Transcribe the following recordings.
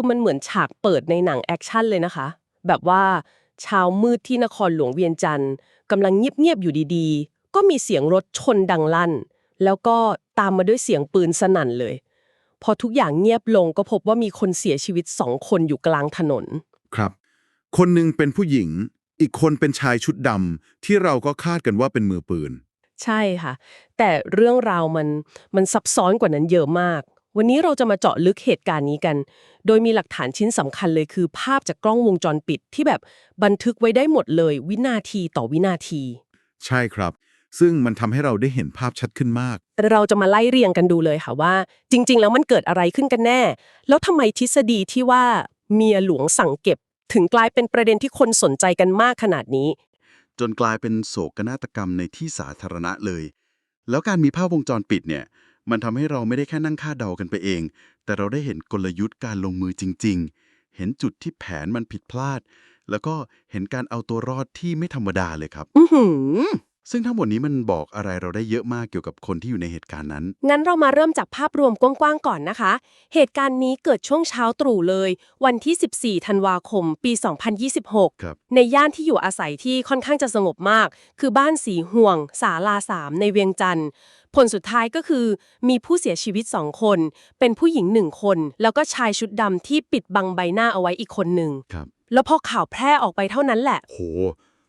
คือมันเหมือนฉากเปิดในหนังแอคชั่นเลยนะคะ แบบว่าเช้ามืดที่นครหลวงเวียงจันทร์กำลังเงียบๆอยู่ดีๆ ก็มีเสียงรถชนดังลั่น แล้วก็ตามมาด้วยเสียงปืนสนั่นเลย พอทุกอย่างเงียบลงก็พบว่ามีคนเสียชีวิตสองคนอยู่กลางถนน ครับ คนหนึ่งเป็นผู้หญิง อีกคนเป็นชายชุดดำที่เราก็คาดกันว่าเป็นมือปืน ใช่ค่ะ แต่เรื่องราวมันมันซับซ้อนกว่านั้นเยอะมาก วันนี้เราจะมาเจาะลึกเหตุการณ์นี้กัน โดยมีหลักฐานชิ้นสำคัญเลยคือ ภาพจากกล้องวงจรปิดที่แบบบันทึกไว้ได้หมดเลย วินาทีต่อวินาที ใช่ครับ ซึ่งมันทำให้เราได้เห็นภาพชัดขึ้นมากแต่เราจะมาไล่เรียงกันดูเลยค่ะว่า จริง ๆ แล้วมันเกิดอะไรขึ้นกันแน่ แล้วทำไมทฤษฎีที่ว่าเมียหลวงสั่งเก็บ ถึงกลายเป็นประเด็นที่คนสนใจกันมากขนาดนี้ จนกลายเป็นโศกนาฏกรรมในที่สาธารณะเลย แล้วการมีภาพวงจรปิดเนี่ย มันทำให้เราไม่ได้แค่นั่งคาดเดากันไปเอง แต่เราได้เห็นกลยุทธ์การลงมือจริง ๆ เห็นจุดที่แผนมันผิดพลาด แล้วก็เห็นการเอาตัวรอดที่ไม่ธรรมดาเลยครับ อือหือ ซึ่งทั้งหมดนี้มันบอกอะไรเราได้เยอะมากเกี่ยวกับคนที่อยู่ในเหตุการณ์นั้น งั้นเรามาเริ่มจากภาพรวมกว้างๆก่อนนะคะ เหตุการณ์นี้เกิดช่วงเช้าตรู่เลย วันที่ 14 ธันวาคม ปี 2026 ครับ ในย่านที่อยู่อาศัยที่ค่อนข้างจะสงบมาก คือบ้านสีห่วง สาลาสามในเวียงจันทร์ผลสุดท้ายก็คือ มีผู้เสียชีวิตสองคน เป็นผู้หญิงหนึ่งคน แล้วก็ชายชุดดำที่ปิดบังใบหน้าเอาไว้อีกคนหนึ่งครับ แล้วพอข่าวแพร่ออกไปเท่านั้นแหละ โห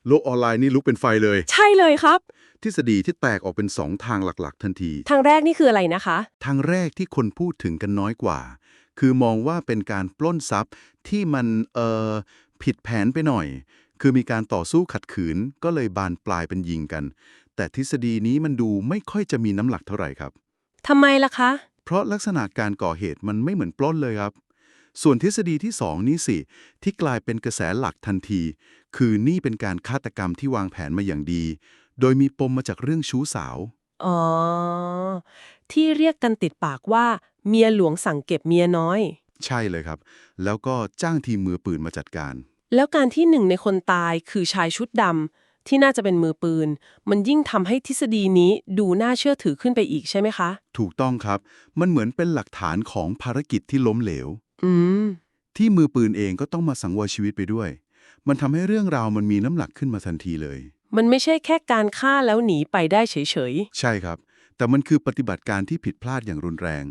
โลกออนไลน์นี่ลุกเป็นไฟเลย ใช่เลยครับ ทฤษฎีที่แตกออกเป็นสองทางหลักๆ ทันที ทางแรกนี่คืออะไรนะคะ ทางแรกที่คนพูดถึงกันน้อยกว่า คือมองว่าเป็นการปล้นทรัพย์ที่มันเอ่อผิดแผนไปหน่อย คือมีการต่อสู้ขัดขืนก็เลยบานปลายเป็นยิงกัน แต่ทฤษฎีนี้มันดูไม่ค่อยจะมีน้ำหลักเท่าไหร่ครับ ทำไมล่ะคะ เพราะลักษณะการก่อเหตุมันไม่เหมือนปล้นเลยครับ ส่วนทฤษฎีที่สองนี่สิ ที่กลายเป็นกระแสหลักทันที คือนี่เป็นการฆาตกรรมที่วางแผนมาอย่างดี โดยมีปมมาจากเรื่องชู้สาว อ๋อ ที่เรียกกันติดปากว่า เมียหลวงสั่งเก็บเมียน้อย ใช่เลยครับ แล้วก็จ้างทีมมือปืนมาจัดการ แล้วการที่หนึ่งในคนตายคือชายชุดดำที่น่าจะเป็นมือปืน มันยิ่งทำให้ทฤษฎีนี้ดูน่าเชื่อถือขึ้นไปอีกใช่ไหมคะ ถูกต้องครับ มันเหมือนเป็นหลักฐานของภารกิจที่ล้มเหลว อืม ที่มือปืนเองก็ต้องมาสังเวยชีวิตไปด้วย มันทำให้เรื่องราวมันมีน้ำหนักขึ้นมาทันทีเลย มันไม่ใช่แค่การฆ่าแล้วหนีไปได้เฉยใช่ครับ แต่มันคือปฏิบัติการที่ผิดพลาดอย่างรุนแรง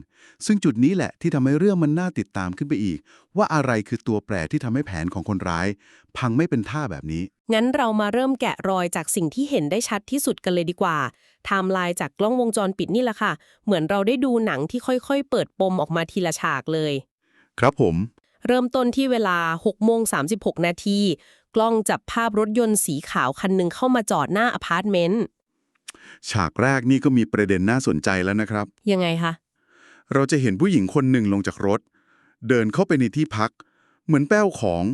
ซึ่งจุดนี้แหละที่ทำให้เรื่องมันน่าติดตามขึ้นไปอีก ว่าอะไรคือตัวแปรที่ทำให้แผนของคนร้าย พังไม่เป็นท่าแบบนี้ ๆ งั้นเรามาเริ่มแกะรอยจากสิ่งที่เห็นได้ชัดที่สุดกันเลยดีกว่า ไทม์ไลน์จากกล้องวงจรปิดนี่แหละค่ะ เหมือนเราได้ดูหนังที่ค่อยๆ เปิดปมออกมาทีละฉากเลย ครับผม เริ่มต้นที่เวลา6โมง36 นาที กล้องจับภาพรถยนต์สีขาวคันหนึ่งเข้ามาจอดหน้าอพาร์ตเมนต์ ฉากแรกนี่ก็มีประเด็นน่าสนใจแล้วนะครับ ยังไงคะ เราจะเห็นผู้หญิงคนหนึ่งลงจากรถ เดินเข้าไปในที่พัก เหมือนแป้วของ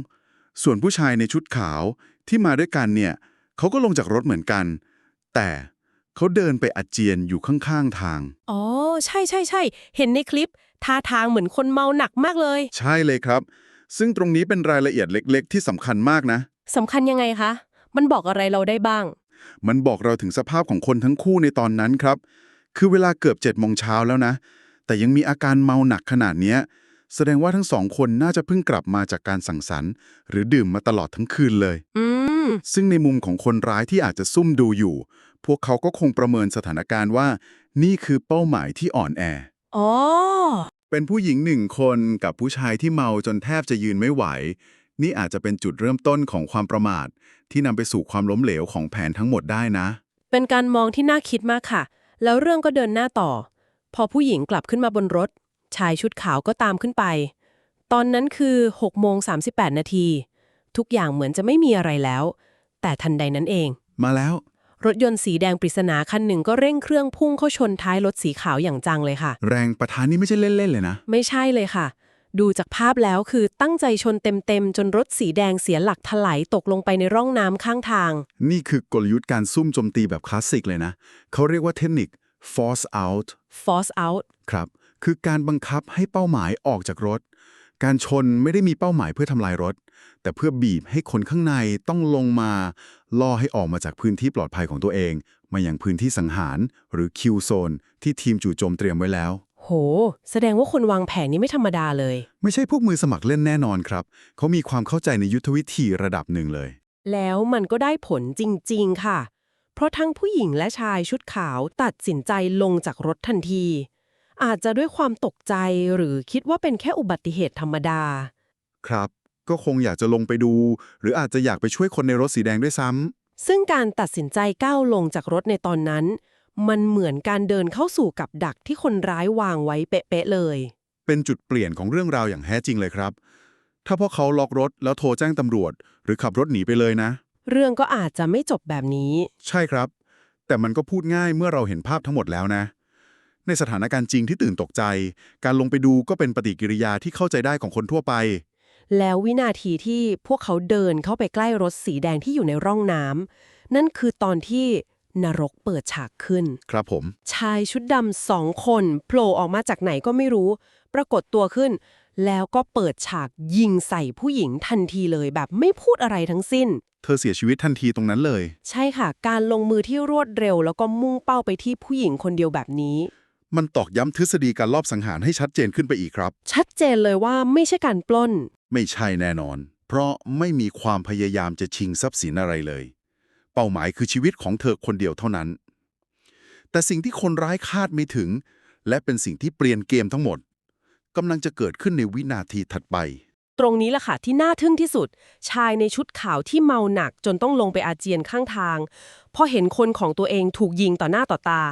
ส่วนผู้ชายในชุดขาวที่มาด้วยกันเนี่ยเขาก็ลงจากรถเหมือนกัน แต่เขาเดินไปอาเจียนอยู่ข้างๆทาง อ๋อ ใช่ใช่ใช่ เห็นในคลิป ท่าทางเหมือนคนเมาหนักมากเลย ใช่เลยครับ ซึ่งตรงนี้เป็นรายละเอียดเล็ก ๆ ที่สำคัญมากนะ สำคัญยังไงคะ มันบอกอะไรเราได้บ้าง มันบอกเราถึงสภาพของคนทั้งคู่ในตอนนั้นครับ คือเวลาเกือบเจ็ดโมงเช้าแล้วนะ แต่ยังมีอาการเมาหนักขนาดเนี้ยแสดงว่าทั้งสองคนน่าจะเพิ่งกลับมาจากการสังสรรค์ หรือดื่มมาตลอดทั้งคืนเลย อืม ซึ่งในมุมของคนร้ายที่อาจจะซุ่มดูอยู่ พวกเขาก็คงประเมินสถานการณ์ว่า นี่คือเป้าหมายที่อ่อนแอ อ๋อ เป็นผู้หญิงหนึ่งคนกับผู้ชายที่เมาจนแทบจะยืนไม่ไหว นี่อาจจะเป็นจุดเริ่มต้นของความประมาท ที่นำไปสู่ความล้มเหลวของแผนทั้งหมดได้นะ เป็นการมองที่น่าคิดมากค่ะ แล้วเรื่องก็เดินหน้าต่อ พอผู้หญิงกลับขึ้นมาบนรถ ชายชุดขาวก็ตามขึ้นไป ตอนนั้นคือ6โมง38 นาที ทุกอย่างเหมือนจะไม่มีอะไรแล้ว แต่ทันใดนั้นเอง มาแล้ว รถยนต์สีแดงปริศนาคันหนึ่งก็เร่งเครื่องพุ่งเข้าชนท้ายรถสีขาวอย่างจังเลยค่ะ แรงประทานนี่ไม่ใช่เล่น ๆ เลยนะ ไม่ใช่เลยค่ะ ดูจากภาพแล้วคือตั้งใจชนเต็ม ๆ จนรถสีแดงเสียหลักถลายตกลงไปในร่องน้ำข้างทาง นี่คือกลยุทธ์การซุ่มโจมตีแบบคลาสสิกเลยนะ เขาเรียกว่าเทคนิค force out force out ครับ คือการบังคับให้เป้าหมายออกจากรถ การชนไม่ได้มีเป้าหมายเพื่อทำลายรถ แต่เพื่อบีบให้คนข้างในต้องลงมาล่อให้ออกมาจากพื้นที่ปลอดภัยของตัวเอง มาอย่างพื้นที่สังหารหรือคิวโซนที่ทีมจู่โจมเตรียมไว้แล้วโหโห แสดงว่าคนวางแผนนี้ไม่ธรรมดาเลย ไม่ใช่พวกมือสมัครเล่นแน่นอนครับ เขามีความเข้าใจในยุทธวิธีระดับหนึ่งเลย แล้วมันก็ได้ผลจริง ๆ ค่ะ เพราะทั้งผู้หญิงและชายชุดขาวตัดสินใจลงจากรถทันที อาจจะด้วยความตกใจหรือคิดว่าเป็นแค่อุบัติเหตุธรรมดา ครับ ก็คงอยากจะลงไปดู หรืออาจจะอยากไปช่วยคนในรถสีแดงด้วยซ้ำ ซึ่งการตัดสินใจก้าวลงจากรถในตอนนั้น มันเหมือนการเดินเข้าสู่กับดักที่คนร้ายวางไว้เป๊ะๆเลย เป็นจุดเปลี่ยนของเรื่องราวอย่างแท้จริงเลยครับ ถ้าพวกเขาล็อกรถแล้วโทรแจ้งตำรวจ หรือขับรถหนีไปเลยนะ เรื่องก็อาจจะไม่จบแบบนี้ ใช่ครับ แต่มันก็พูดง่ายเมื่อเราเห็นภาพทั้งหมดแล้วนะในสถานการณ์จริงที่ตื่นตกใจ การลงไปดูก็เป็นปฏิกิริยาที่เข้าใจได้ของคนทั่วไป แล้ววินาทีที่พวกเขาเดินเข้าไปใกล้รถสีแดงที่อยู่ในร่องน้ำนั่นคือตอนที่นรกเปิดฉากขึ้น ครับผม ชายชุดดำสองคนโผล่ออกมาจากไหนก็ไม่รู้ ปรากฏตัวขึ้น แล้วก็เปิดฉากยิงใส่ผู้หญิงทันทีเลยแบบไม่พูดอะไรทั้งสิ้น เธอเสียชีวิตทันทีตรงนั้นเลย ใช่ค่ะ การลงมือที่รวดเร็ว แล้วก็มุ่งเป้าไปที่ผู้หญิงคนเดียวแบบนี้ มันตอกย้ำทฤษฎีการลอบสังหารให้ชัดเจนขึ้นไปอีกครับ ชัดเจนเลยว่าไม่ใช่การปล้น ไม่ใช่แน่นอน เพราะไม่มีความพยายามจะชิงทรัพย์สินอะไรเลย เป้าหมายคือชีวิตของเธอคนเดียวเท่านั้น แต่สิ่งที่คนร้ายคาดไม่ถึง และเป็นสิ่งที่เปลี่ยนเกมทั้งหมดกำลังจะเกิดขึ้นในวินาทีถัดไป ตรงนี้แหละค่ะที่น่าทึ่งที่สุด ชายในชุดขาวที่เมาหนักจนต้องลงไปอาเจียนข้างทาง พอเห็นคนของตัวเองถูกยิงต่อหน้าต่อตา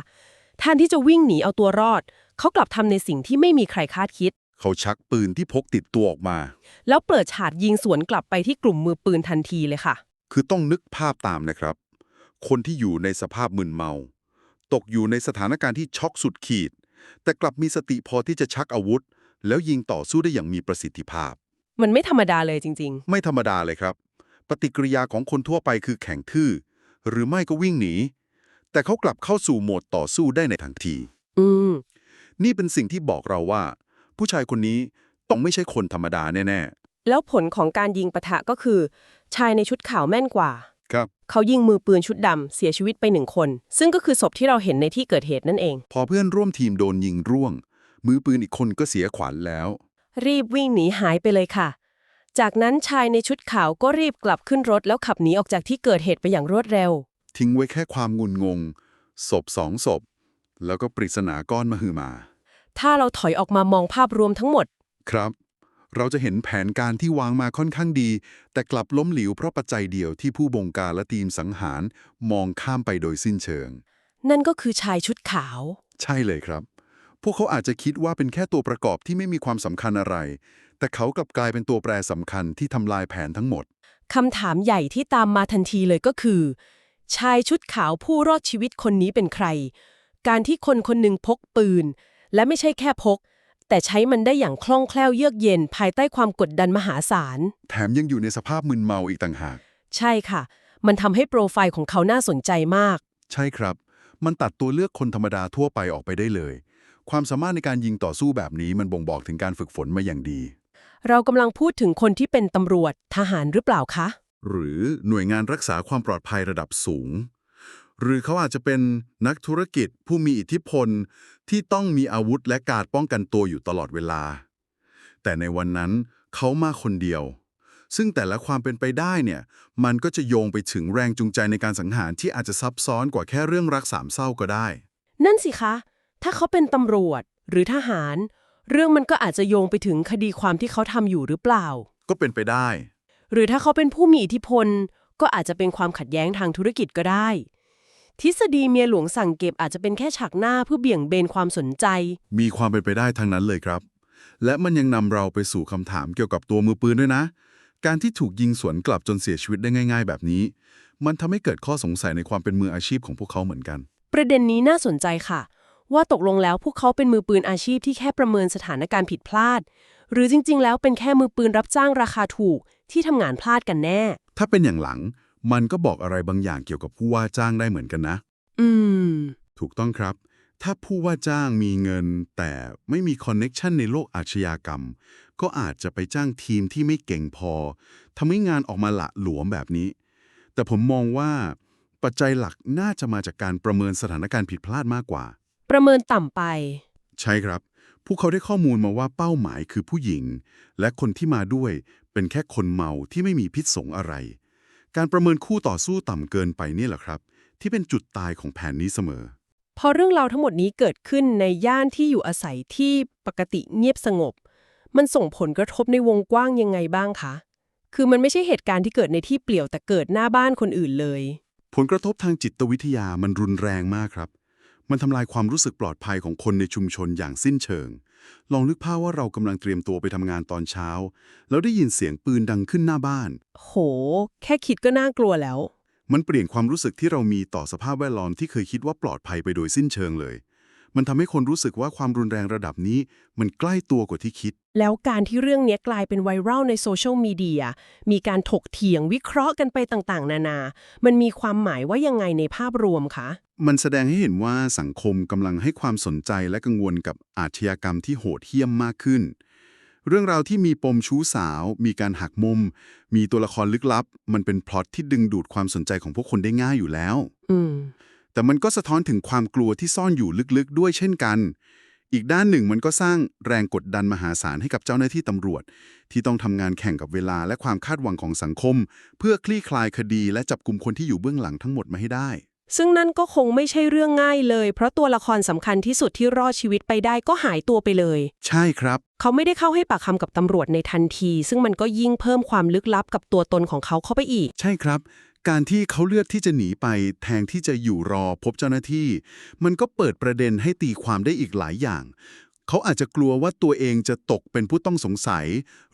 แทนที่จะวิ่งหนีเอาตัวรอด เขากลับทำในสิ่งที่ไม่มีใครคาดคิด เขาชักปืนที่พกติดตัวออกมา แล้วเปิดฉาดยิงสวนกลับไปที่กลุ่มมือปืนทันทีเลยค่ะ คือต้องนึกภาพตามนะครับ คนที่อยู่ในสภาพมึนเมา ตกอยู่ในสถานการณ์ที่ช็อกสุดขีด แต่กลับมีสติพอที่จะชักอาวุธ แล้วยิงต่อสู้ได้อย่างมีประสิทธิภาพ มันไม่ธรรมดาเลยจริงไม่ธรรมดาเลยครับ ปฏิกิริยาของคนทั่วไปคือแข็งทื่อ หรือไม่ก็วิ่งหนี แต่เขากลับเข้าสู่โหมดต่อสู้ได้ในทันทีๆอืม นี่เป็นสิ่งที่บอกเราว่า ผู้ชายคนนี้ต้องไม่ใช่คนธรรมดาแน่แล้วผลของการยิงปะทะก็คือ ชายในชุดขาวแม่นกว่าๆครับ เขายิงมือปืนชุดดำเสียชีวิตไปหนึ่งคน ซึ่งก็คือศพที่เราเห็นในที่เกิดเหตุนั่นเอง พอเพื่อนร่วมทีมโดนยิงร่วง มือปืนอีกคนก็เสียขวัญแล้ว รีบวิ่งหนีหายไปเลยค่ะ จากนั้นชายในชุดขาวก็รีบกลับขึ้นรถแล้วขับหนีออกจากที่เกิดเหตุไปอย่างรวดเร็ว ทิ้งไว้แค่ความงุนงงศพสองศพ แล้วก็ปริศนาก้อนมหึมา ถ้าเราถอยออกมามองภาพรวมทั้งหมด ครับ เราจะเห็นแผนการที่วางมาค่อนข้างดี แต่กลับล้มเหลวเพราะปัจจัยเดียวที่ผู้บงการและทีมสังหารมองข้ามไปโดยสิ้นเชิง นั่นก็คือชายชุดขาว ใช่เลยครับ พวกเขาอาจจะคิดว่าเป็นแค่ตัวประกอบที่ไม่มีความสำคัญอะไร แต่เขากลับกลายเป็นตัวแปรสำคัญที่ทำลายแผนทั้งหมดคำถามใหญ่ที่ตามมาทันทีเลยก็คือ ชายชุดขาวผู้รอดชีวิตคนนี้เป็นใคร การที่คนคนหนึ่งพกปืน และไม่ใช่แค่พก แต่ใช้มันได้อย่างคล่องแคล่วเยือกเย็นภายใต้ความกดดันมหาศาล แถมยังอยู่ในสภาพมึนเมาอีกต่างหาก ใช่ค่ะ มันทำให้โปรไฟล์ของเขาน่าสนใจมาก ใช่ครับ มันตัดตัวเลือกคนธรรมดาทั่วไปออกไปได้เลย ความสามารถในการยิงต่อสู้แบบนี้มันบ่งบอกถึงการฝึกฝนมาอย่างดี เรากำลังพูดถึงคนที่เป็นตำรวจทหารหรือเปล่าคะ หรือหน่วยงานรักษาความปลอดภัยระดับสูง หรือเขาอาจจะเป็นนักธุรกิจผู้มีอิทธิพลที่ต้องมีอาวุธและการป้องกันตัวอยู่ตลอดเวลา แต่ในวันนั้นเขามาคนเดียว ซึ่งแต่ละความเป็นไปได้เนี่ย มันก็จะโยงไปถึงแรงจูงใจในการสังหารที่อาจจะซับซ้อนกว่าแค่เรื่องรักสามเศร้าก็ได้ นั่นสิคะ ถ้าเขาเป็นตำรวจหรือทหาร เรื่องมันก็อาจจะโยงไปถึงคดีความที่เขาทำอยู่หรือเปล่า ก็เป็นไปได้ หรือถ้าเขาเป็นผู้มีอิทธิพล ก็อาจจะเป็นความขัดแย้งทางธุรกิจก็ได้ ทฤษฎีเมียหลวงสั่งเก็บอาจจะเป็นแค่ฉากหน้าเพื่อเบี่ยงเบนความสนใจ มีความเป็นไปได้ทั้งนั้นเลยครับ และมันยังนำเราไปสู่คำถามเกี่ยวกับตัวมือปืนด้วยนะ การที่ถูกยิงสวนกลับจนเสียชีวิตได้ง่าย ๆ แบบนี้ มันทำให้เกิดข้อสงสัยในความเป็นมืออาชีพของพวกเขาเหมือนกัน ประเด็นนี้น่าสนใจค่ะ ว่าตกลงแล้วพวกเขาเป็นมือปืนอาชีพที่แค่ประเมินสถานการณ์ผิดพลาด หรือจริง ๆ แล้วเป็นแค่มือปืนรับจ้างราคาถูกที่ทำงานพลาดกันแน่ ถ้าเป็นอย่างหลัง มันก็บอกอะไรบางอย่างเกี่ยวกับผู้ว่าจ้างได้เหมือนกันนะ อืม ถูกต้องครับ ถ้าผู้ว่าจ้างมีเงิน แต่ไม่มีคอนเน็กชันในโลกอาชญากรรม ก็อาจจะไปจ้างทีมที่ไม่เก่งพอทำให้งานออกมาละหลวมแบบนี้ แต่ผมมองว่า ปัจจัยหลักน่าจะมาจากการประเมินสถานการณ์ผิดพลาดมากกว่า ประเมินต่ำไป ใช่ครับ พวกเขาได้ข้อมูลมาว่าเป้าหมายคือผู้หญิง และคนที่มาด้วยเป็นแค่คนเมาที่ไม่มีพิษสงอะไร การประเมินคู่ต่อสู้ต่ำเกินไปนี่แหละครับ ที่เป็นจุดตายของแผนนี้เสมอ พอเรื่องราวทั้งหมดนี้เกิดขึ้นในย่านที่อยู่อาศัยที่ปกติเงียบสงบ มันส่งผลกระทบในวงกว้างยังไงบ้างคะ คือมันไม่ใช่เหตุการณ์ที่เกิดในที่เปลี่ยวแต่เกิดหน้าบ้านคนอื่นเลย ผลกระทบทางจิตวิทยามันรุนแรงมากครับ มันทำลายความรู้สึกปลอดภัยของคนในชุมชนอย่างสิ้นเชิง ลองนึกภาพว่าเรากำลังเตรียมตัวไปทำงานตอนเช้า แล้วได้ยินเสียงปืนดังขึ้นหน้าบ้าน โห แค่คิดก็น่ากลัวแล้ว มันเปลี่ยนความรู้สึกที่เรามีต่อสภาพแวดล้อมที่เคยคิดว่าปลอดภัยไปโดยสิ้นเชิงเลย มันทำให้คนรู้สึกว่าความรุนแรงระดับนี้ มันใกล้ตัวกว่าที่คิด แล้วการที่เรื่องนี้กลายเป็นไวรัลในโซเชียลมีเดียมีการถกเถียงวิเคราะห์กันไปต่างๆ นานา มันมีความหมายว่ายังไงในภาพรวมคะมันแสดงให้เห็นว่าสังคมกำลังให้ความสนใจและกังวลกับอาชญากรรมที่โหดเหี้ยมมากขึ้น เรื่องราวที่มีปมชู้สาว มีการหักมุม มีตัวละครลึกลับ มันเป็นพล็อตที่ดึงดูดความสนใจของพวกคนได้ง่ายอยู่แล้ว อืม แต่มันก็สะท้อนถึงความกลัวที่ซ่อนอยู่ลึกๆ ด้วยเช่นกัน อีกด้านหนึ่งมันก็สร้างแรงกดดันมหาศาลให้กับเจ้าหน้าที่ตำรวจ ที่ต้องทำงานแข่งกับเวลาและความคาดหวังของสังคม เพื่อคลี่คลายคดีและจับกลุ่มคนที่อยู่เบื้องหลังทั้งหมดมาให้ได้ ซึ่งนั่นก็คงไม่ใช่เรื่องง่ายเลย เพราะตัวละครสำคัญที่สุดที่รอดชีวิตไปได้ก็หายตัวไปเลย ใช่ครับ เขาไม่ได้เข้าให้ปากคำกับตำรวจในทันที ซึ่งมันก็ยิ่งเพิ่มความลึกลับกับตัวตนของเขาเข้าไปอีก ใช่ครับ การที่เขาเลือกที่จะหนีไปแทนที่จะอยู่รอพบเจ้าหน้าที่ มันก็เปิดประเด็นให้ตีความได้อีกหลายอย่าง เขาอาจจะกลัวว่าตัวเองจะตกเป็นผู้ต้องสงสัย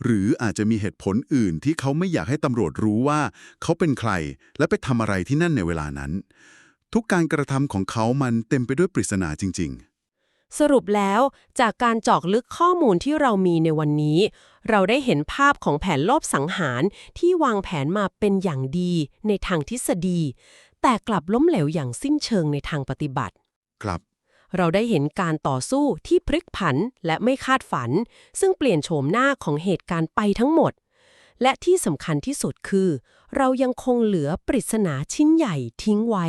หรืออาจจะมีเหตุผลอื่นที่เขาไม่อยากให้ตำรวจรู้ว่า เขาเป็นใคร และไปทำอะไรที่นั่นในเวลานั้น ทุกการกระทำของเขามันเต็มไปด้วยปริศนาจริง ๆ สรุปแล้วจากการเจอกลึกข้อมูลที่เรามีในวันนี้ เราได้เห็นภาพของแผนลอบสังหารที่วางแผนมาเป็นอย่างดีในทางทฤษฎี แต่กลับล้มเหลวอย่างสิ้นเชิงในทางปฏิบัติๆครับ เราได้เห็นการต่อสู้ที่พลิกผันและไม่คาดฝัน ซึ่งเปลี่ยนโฉมหน้าของเหตุการณ์ไปทั้งหมด และที่สำคัญที่สุดคือ เรายังคงเหลือปริศนาชิ้นใหญ่ทิ้งไว้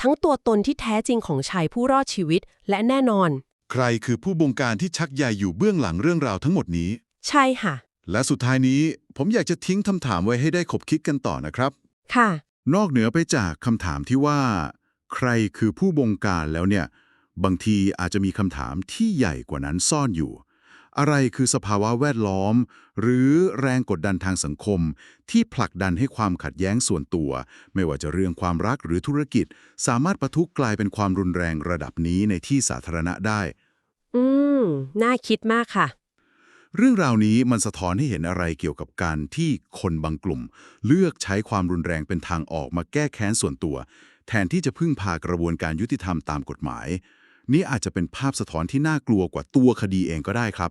ทั้งตัวตนที่แท้จริงของชายผู้รอดชีวิตและแน่นอน ใครคือผู้บงการที่ชักใยอยู่เบื้องหลังเรื่องราวทั้งหมดนี้ ใช่ค่ะ และสุดท้ายนี้ผมอยากจะทิ้งคำถามไว้ให้ได้ขบคิดกันต่อนะครับ ค่ะ นอกเหนือไปจากคำถามที่ว่า ใครคือผู้บงการแล้วเนี่ย บางทีอาจจะมีคำถามที่ใหญ่กว่านั้นซ่อนอยู่ อะไรคือสภาวะแวดล้อม หรือแรงกดดันทางสังคม ที่ผลักดันให้ความขัดแย้งส่วนตัว ไม่ว่าจะเรื่องความรักหรือธุรกิจ สามารถประทุกลายเป็นความรุนแรงระดับนี้ในที่สาธารณะได้ อืม น่าคิดมากค่ะ เรื่องราวนี้มันสะท้อนให้เห็นอะไรเกี่ยวกับการที่คนบางกลุ่ม เลือกใช้ความรุนแรงเป็นทางออกมาแก้แค้นส่วนตัว แทนที่จะพึ่งพากระบวนการยุติธรรมตามกฎหมาย นี่อาจจะเป็นภาพสะท้อนที่น่ากลัวกว่าตัวคดีเองก็ได้ครับ